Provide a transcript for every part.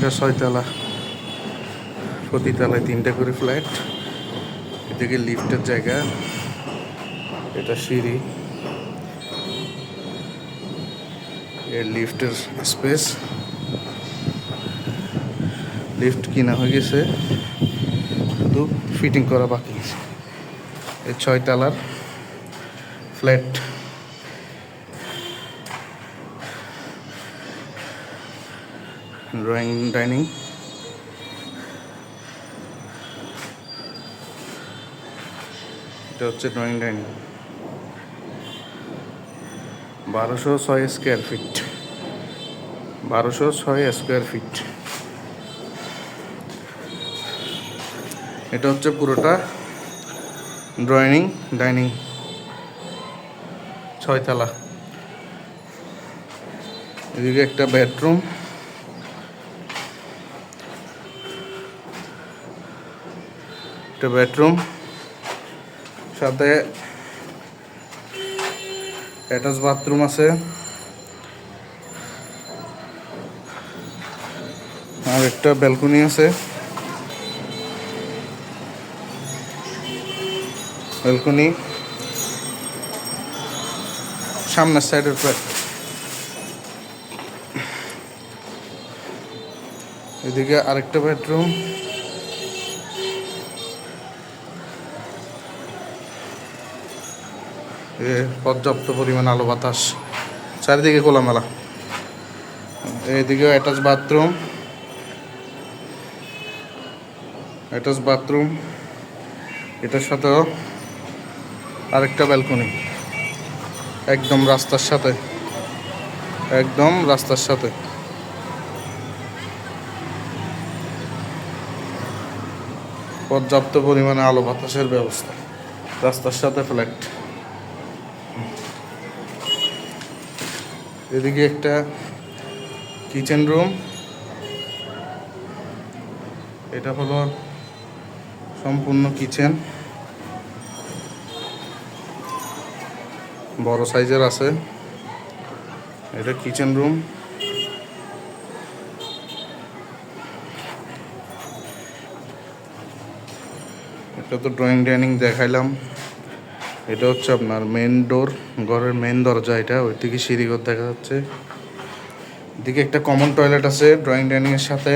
এটা ছয়তলা। প্রতি তলায় তিনটা করে ফ্ল্যাট এদিকে লিফটের জায়গা। এটা সিঁড়ি। এর লিফটের স্পেস লিফট কিনা হয়ে গেছে। শুধু ফিটিং করা বাকি। এই ছয় তলার ফ্ল্যাট ড্রয়িং ডাইনিং এটা হচ্ছে ড্রয়িং ডাইনিং বারোশো ছয় স্কোয়ার ফিট বারোশো ছয় স্কোয়ার ফিট এটা হচ্ছে পুরোটা ড্রয়িং ডাইনিং ছয়তলা। এদিকে একটা বেডরুম একটা বেডরুম সাথে অ্যাটাচ বাথরুম আছে। আর একটা ব্যালকনি আছে। ব্যালকনি সামনের সাইডের প্রায় এদিকে আরেকটা বেডরুম পর্যাপ্ত পরিমাণ আলো বাতাস। চারিদিকে খোলামেলা। এইদিকে অ্যাটাচ বাথরুম অ্যাটাচ বাথরুম এটার সাথেও আরেকটা ব্যালকনি একদম রাস্তার সাথে। একদম রাস্তার সাথে। পর্যাপ্ত পরিমাণে আলো বাতাসের ব্যবস্থা। রাস্তার সাথে ফ্ল্যাট এদিকে একটা কিচেন রুম এটা হলো সম্পূর্ণ কিচেন বড় সাইজের আছে। এটা কিচেন রুম এটা তো ড্রয়িং ডাইনিং দেখাইলাম। এটা হচ্ছে আপনার মেন ডোর ঘরের মেন দরজা এটা ওই দিকে সিঁড়িঘর দেখা যাচ্ছে। এদিকে একটা কমন টয়লেট আছে ড্রয়িং ডাইনিং এর সাথে।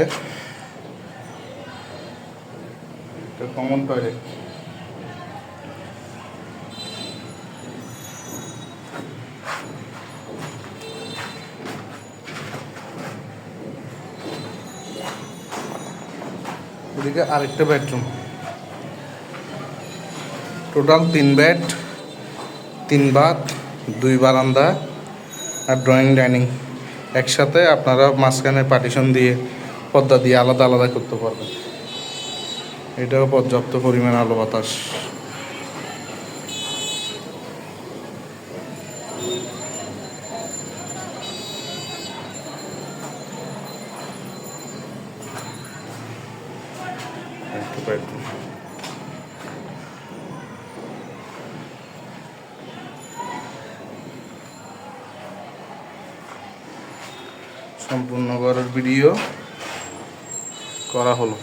একটা কমন টয়লেট আরেকটা বেডরুম টোটাল তিন বেড তিন বাথ দুই বারান্দা আর ড্রয়িং ডাইনিং একসাথে আপনারা মাঝখানে পার্টিশন দিয়ে পর্দা দিয়ে আলাদা আলাদা করতে পারবেন। এটাও পর্যাপ্ত পরিমাণ আলো বাতাস। সম্পূর্ণ করার ভিডিও করা হলো।